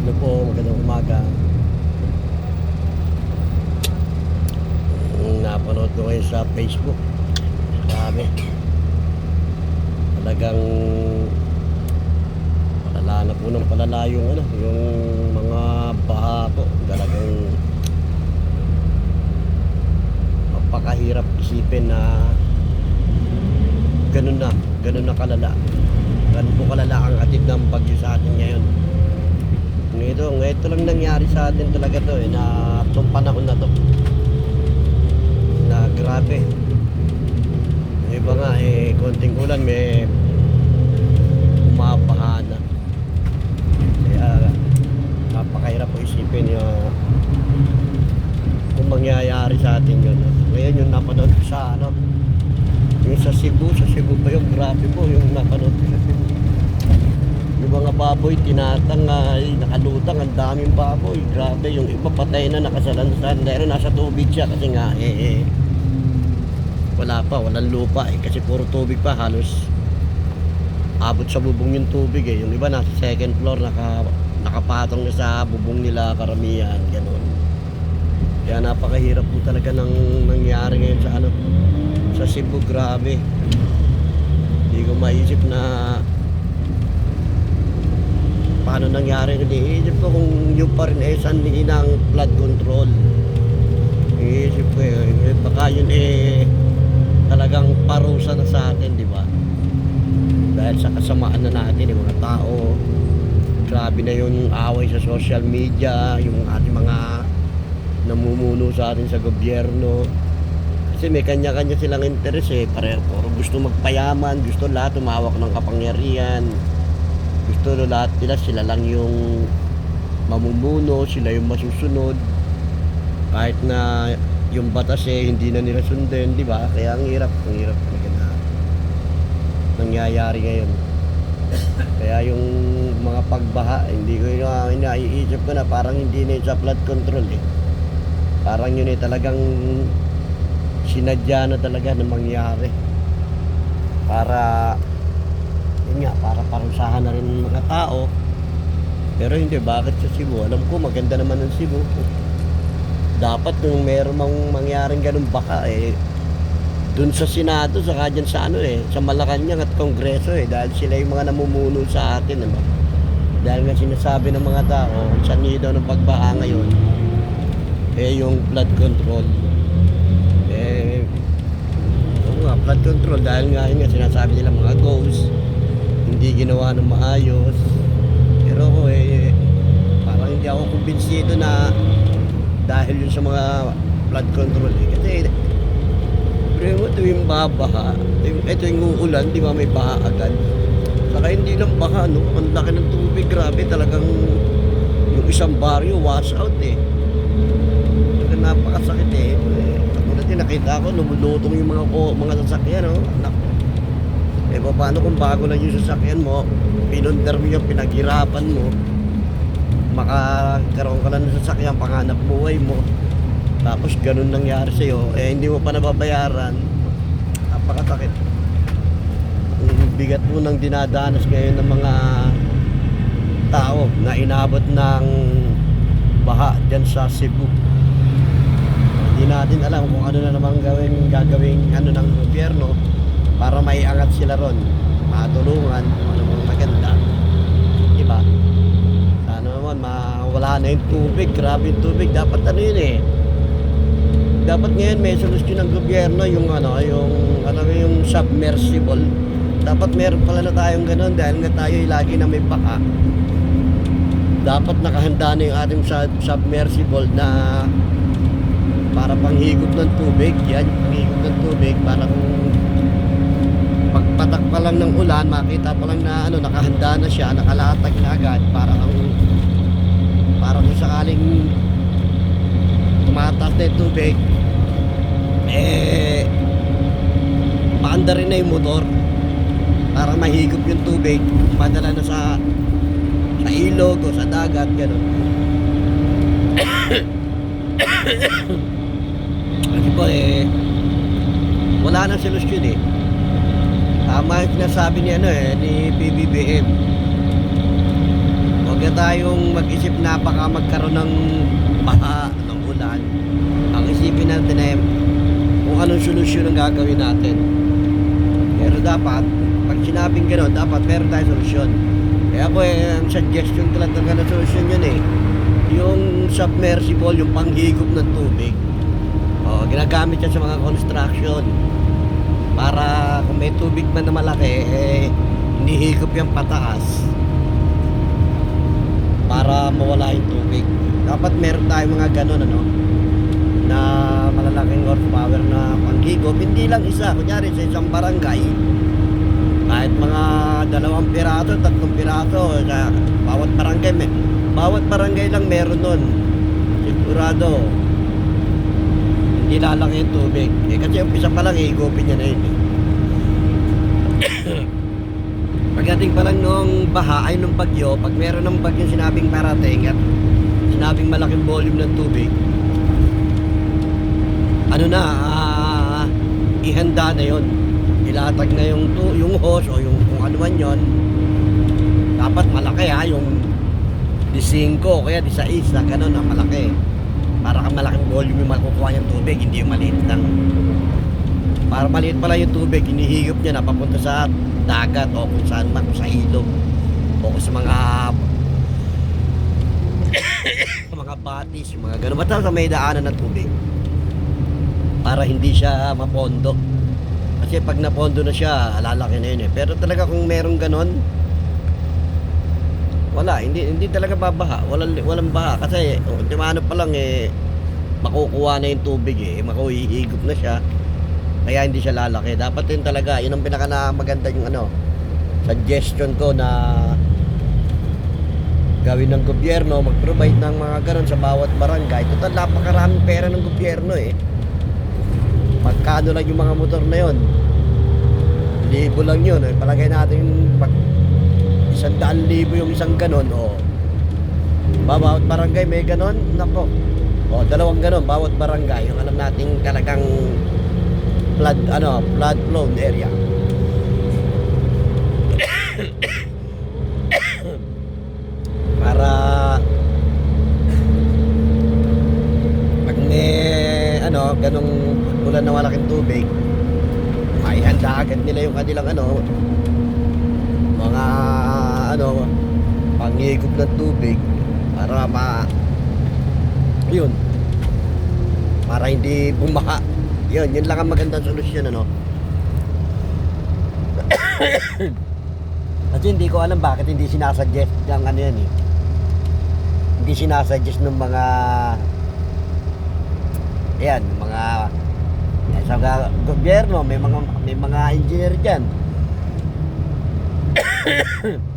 Ano po, magandang umaga. Napanood ko ngayon sa Facebook. Marami. Talagang palala na po ng palala yung ano, yung mga baha po. Talagang mapakahirap isipin na ganun na, ganun na kalala. Ganun po kalala ang atid ng bagyo sa atin ngayon. Ito, ito lang nangyari sa atin talaga to eh, na itong panahon na to. Na grabe. Yung iba nga eh, konting ulan may umabaha na. Kaya napakahirap po isipin yung kung mangyayari sa atin yun. Ngayon yung napanood sa ano, yung sa Cebu, sa Cebu pa yung grabe po yung napanood sa Cebu. Mga baboy tinatangay, nakalutang, ang daming baboy. Grabe, yung iba patay na nakasalansan. Dahil nasa tubig siya kasi nga eh, eh wala pa, walang lupa eh. Kasi puro tubig pa, halos abot sa bubong yung tubig eh. Yung iba nasa second floor, naka, nakapatong na sa bubong nila karamihan, ganun. Kaya napakahirap po talaga ng nangyari ngayon sa ano, sa Cebu, grabe. Hindi ko maisip na paano nangyari. Iniisip ko kung yung pa rin eh sandiin ng flood control. Iniisip ko eh, baka yun eh talagang parusa na sa atin, di ba? Dahil sa kasamaan na natin, yung mga tao, grabe na yung away sa social media, yung ating mga namumuno sa atin sa gobyerno. Kasi may kanya-kanya silang interes eh. Puro gusto magpayaman, gusto lahat tumawak ng kapangyarihan. Gusto no lahat nila, sila lang yung mamumuno, sila yung masusunod. Kahit na yung batas eh, hindi na nila sundin, di ba? Kaya ang hirap, ang hirap talaga na nangyayari ngayon. Kaya yung mga pagbaha, hindi ko yung naiisip ko na parang hindi na sa flood control eh. Parang yun eh talagang sinadya na talaga na mangyari. Para, yun nga, para parusahan na rin ng mga tao. Pero hindi, bakit sa Cebu? Alam ko, maganda naman ang Cebu. Dapat nung meron mang mangyaring ganun baka eh, dun sa Senado, saka dyan sa ano eh, sa Malacanang at Kongreso eh, dahil sila yung mga namumuno sa atin, ano? Dahil nga sinasabi ng mga tao, sa nido ng pagbaha ngayon, eh yung flood control. Eh, oo nga, flood control, dahil nga yun nga sinasabi nila mga ghosts, hindi ginawa ng maayos. Pero ako eh, parang hindi ako kumbinsido na dahil yun sa mga flood control eh. Kasi pero mo tuwing babaha, tuwing, yung uulan, di ba may baha agad. Saka hindi lang baha, no? Ang laki ng tubig, grabe talagang yung isang baryo wash out eh. Saka napakasakit eh. eh katulad yun, nakita ko, lumulutong yung mga, ko, mga sasakyan, no? Anak Eh, paano kung bago lang yung sasakyan mo, pinundar mo yung pinaghirapan mo, makakaroon ka lang ng sasakyan, panganap buhay mo. Tapos ganun nangyari sa'yo, eh hindi mo pa nababayaran, napakasakit. Ang bigat po ng dinadanas ngayon ng mga tao na inabot ng baha dyan sa Cebu. Hindi natin alam kung ano na naman gawin, gagawin ano ng gobyerno para maiangat sila ron, matulungan, kung ano mga maganda. Diba? Sana naman mawala na yung tubig, grabe yung tubig, dapat ano yun eh, dapat ngayon may solusyon ng gobyerno yung ano, yung ano yung submersible. Dapat meron pala na tayong ganun dahil nga tayo ay lagi na may baka. Dapat nakahanda na yung ating sub- submersible na para panghigop ng tubig. Yan, panghigop ng tubig para kung pagpatak pa lang ng ulan, makita pa lang na ano, nakahanda na siya, nakalatag na agad para kung para kung sakaling tumatas na yung tubig, eh, maanda rin na yung motor para mahigop yung tubig, padala na sa sa ilog o sa dagat, gano'n. Kasi po eh, wala nang solusyon eh. Tama yung sinasabi ni ano eh, ni PBBM. Huwag na tayong mag-isip na baka magkaroon ng baha ng ulan. Ang isipin natin ay kung anong solusyon ang gagawin natin. Pero dapat, pag sinabing gano'n, dapat meron tayong solusyon. Kaya ako eh, ang suggestion ko lang na solusyon yun eh. Yung submersible, yung panghigop ng tubig. O, ginagamit yan sa mga construction. Para kung may tubig man na malaki, eh, hinihigop yan pataas. Para mawala yung tubig. Dapat meron tayong mga ganun, ano, na malalaking horsepower na panghigop. Hindi lang isa. Kunyari sa isang barangay, kahit mga dalawang piraso, tatlong piraso, sa bawat barangay, may, bawat barangay lang meron nun. Sigurado, hindi lalaki yung tubig. Eh, kasi umpisa pa lang, higupin niya na yun. Eh. Pagdating pa lang nung baha, ay nung bagyo, pag meron ng bagyo sinabing parating at sinabing malaking volume ng tubig, ano na, ah, ihanda na yon ilatag na yung tu yung hose o yung kung ano man yon dapat malaki ha yung di 5 o kaya di 6 na ganun na malaki para kang malaking volume yung makukuha niyang tubig hindi yung maliit lang. Para maliit pala yung tubig hinihigop niya na papunta sa dagat o kung saan man sa ilog o sa mga sa mga batis yung mga ganun. Basta sa may daanan ng tubig. Para hindi siya mapondo. Kasi pag napondo na siya, lalaki na yun eh. Pero talaga kung merong ganon, wala, hindi hindi talaga babaha. Walang walang baha kasi ultimano pa lang eh makukuha na yung tubig eh, makuhihigop na siya. Kaya hindi siya lalaki. Dapat yun talaga, yun ang pinaka na maganda yung ano, suggestion ko na gawin ng gobyerno, mag-provide ng mga ganon sa bawat barangay. Total, napakaraming pera ng gobyerno eh. Pagkano lang yung mga motor na yon? Libo lang yun. Eh. Palagay natin pag isang daan libo yung isang ganon, o ba, bawat barangay may ganon, nako. O, dalawang ganon, bawat barangay. Yung alam nating talagang flood, ano, flood prone area. Para pag may ano, ganong ulan na malaking tubig, may handa agad nila yung kanilang ano, mga ano, panghigop ng tubig para ma yun para hindi bumaha yun, yun lang ang magandang solusyon ano. Kasi hindi ko alam bakit hindi sinasuggest yung ano yan eh. Hindi sinasuggest ng mga Ayan, mga eh, sa gobyerno, may mga may mga engineer diyan.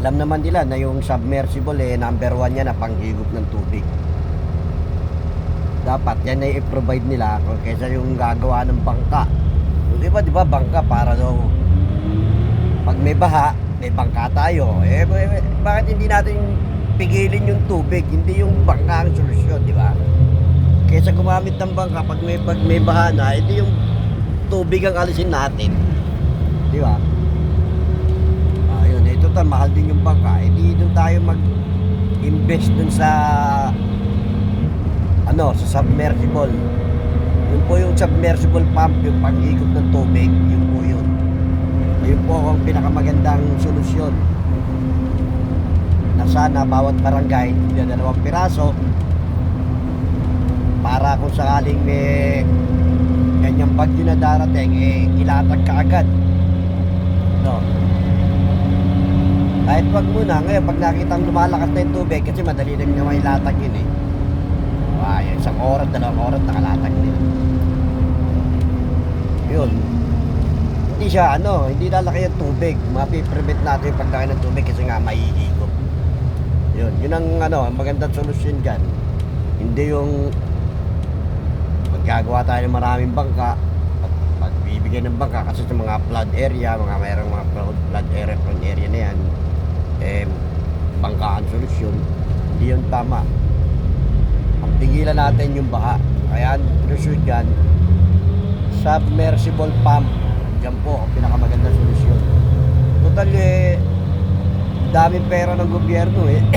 Alam naman nila na yung submersible eh number one yan na panghigop ng tubig. Dapat yan ay i-provide nila kaysa yung gagawa ng bangka. Yung iba di ba bangka para daw pag may baha, may bangka tayo. Eh, eh, bakit hindi natin pigilin yung tubig, hindi yung bangka ang solusyon, di ba? Kaysa gumamit ng bangka pag may, pag may baha na, hindi yung tubig ang alisin natin. Di ba? Eh, total, mahal din yung bangka. Hindi doon tayo mag-invest dun sa ano, sa submersible. Yun po yung submersible pump, yung pag-ikot ng tubig, yun po yun. Yun po ang pinakamagandang solusyon na sana bawat barangay na dalawang piraso para kung sakaling may ganyang bagyo na darating eh ilatag ka agad no kahit wag muna ngayon pag nakita ang lumalakas na yung tubig kasi madali lang naman ilatag yun eh. Ay isang oras dalawang oras nakalatag na yun. Yun. Hindi siya ano hindi lalaki yung tubig. Mapiprevent natin yung paglaki ng tubig kasi nga mahihigop yun, yun ang ano, ang magandang solusyon dyan. Hindi yung maggagawa tayo ng maraming bangka, pag, pagbibigyan ng bangka kasi sa mga flood area, mga mayroong mga flood, flood area, prone area na yan, eh, bangka ang solusyon. Hindi yun tama. Ang pigilan natin yung baha. Kaya solusyon dyan, submersible pump. Yan po, ang pinakamagandang solusyon. Total eh, daming pera ng gobyerno eh.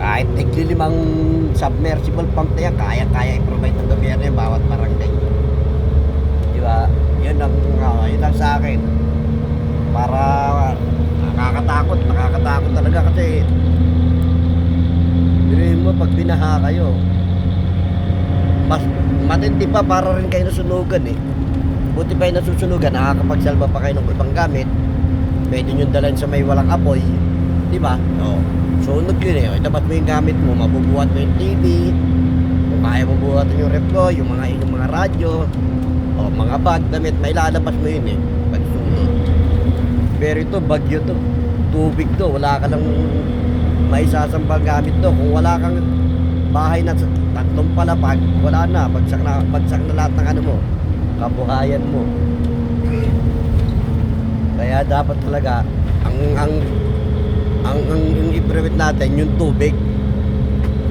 Kahit tiglilimang submersible pump na yan, kaya-kaya i-provide ng gobyerno yung bawat barangay. Di ba? Yun ang, uh, yun ang sa akin. Para nakakatakot, nakakatakot talaga kasi Biruin mo pag binaha kayo, mas matindi pa para rin kayo nasunugan eh. Buti pa yung nasusunugan, nakakapagsalba pa kayo ng ibang gamit. Pwede nyo dalhin sa may walang apoy. Di ba? Oo. Sunog yun eh. Dapat mo yung gamit mo, mabubuhat mo yung TV. Kung kaya mo buhatin yung rep ko, yung mga, yung mga radyo. O mga bag, damit, may lalabas mo yun eh. Pag sunog. Pero ito, bagyo to. Tubig to. Wala ka lang may sasambang gamit to. Kung wala kang bahay na tatlong palapag, wala na. Bagsak na, bagsak na lahat ng ano mo. Kabuhayan mo. Kaya dapat talaga, ang, ang, ang, ang yung i-prevent natin, yung tubig.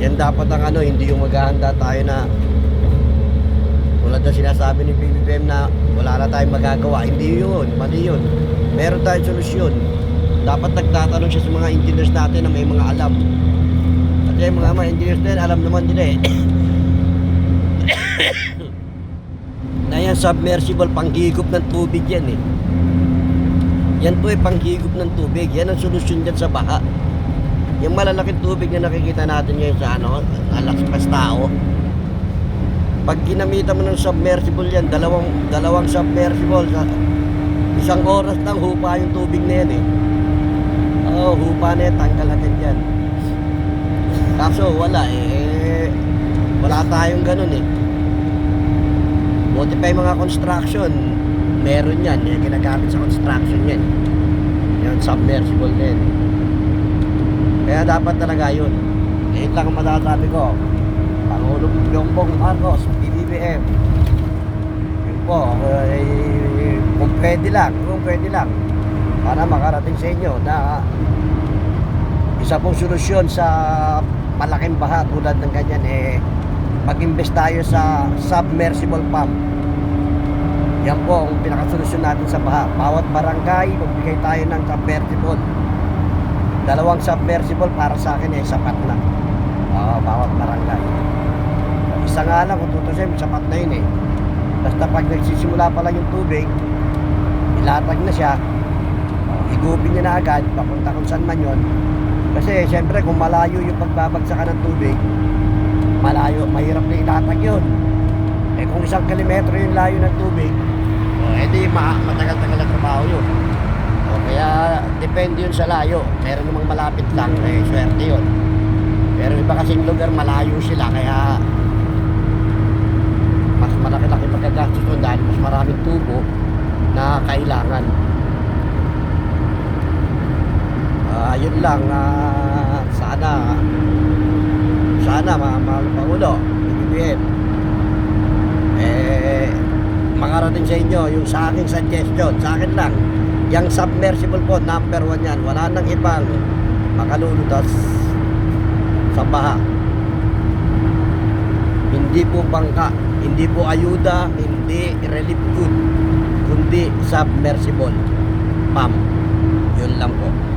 Yan dapat ang ano, hindi yung maghahanda tayo na tulad na sinasabi ni PBBM na wala na tayong magagawa. Hindi yun, mali yun. Meron tayong solusyon. Dapat nagtatanong siya sa mga engineers natin na may mga alam. Kasi yung mga, mga engineers yan, alam naman nila eh. na yan submersible, panghigop ng tubig yan eh. Yan po ay panghigop ng tubig. Yan ang solusyon dyan sa baha. Yung malalaking tubig na nakikita natin ngayon sa ano, alas tao. Pag ginamitan mo ng submersible yan, dalawang, dalawang submersible, sa, isang oras lang hupa yung tubig na yan eh. Oo, hupa na yan, tanggal agad yan. Kaso wala eh, wala tayong ganun eh. Buti pa yung mga construction, meron yan, yung ginagamit sa construction yan. Yung submersible din. Kaya dapat talaga yun. Ngayon lang ang ko. Pangulong Bongbong Marcos, BBM. Yun po, eh, kung pwede lang, kung pwede lang, para makarating sa inyo na isa pong solusyon sa malaking baha tulad ng ganyan eh mag-invest tayo sa submersible pump. Yan po ang pinakasolusyon natin sa baha. Bawat barangay, magbigay tayo ng submersible. Dalawang submersible para sa akin eh, sapat na. Oo, bawat barangay. Isa nga lang kung tutusin, sapat na yun eh. Basta pag nagsisimula pa lang yung tubig, ilatag na siya, igupin niya na agad, papunta kung saan man yun. Kasi siyempre kung malayo yung pagbabagsakan ng tubig, malayo, mahirap na itatag yun. Eh kung isang kilometro yung layo ng tubig, oh, edi ma matagal-tagal na trabaho yun. O kaya depende yun sa layo. Meron namang malapit lang, eh swerte yun. Pero iba kasing lugar malayo sila kaya mas malaki-laki magagastos doon dahil mas maraming tubo na kailangan. Ah, yun lang ah, sana sana mga na Pangulo, BBM, eh, makarating sa inyo yung sa aking suggestion, sa akin lang, yung submersible po, number one yan, wala nang ibang makalulutas sa baha. Hindi po bangka, hindi po ayuda, hindi relief good, kundi submersible pump. Yun lang po.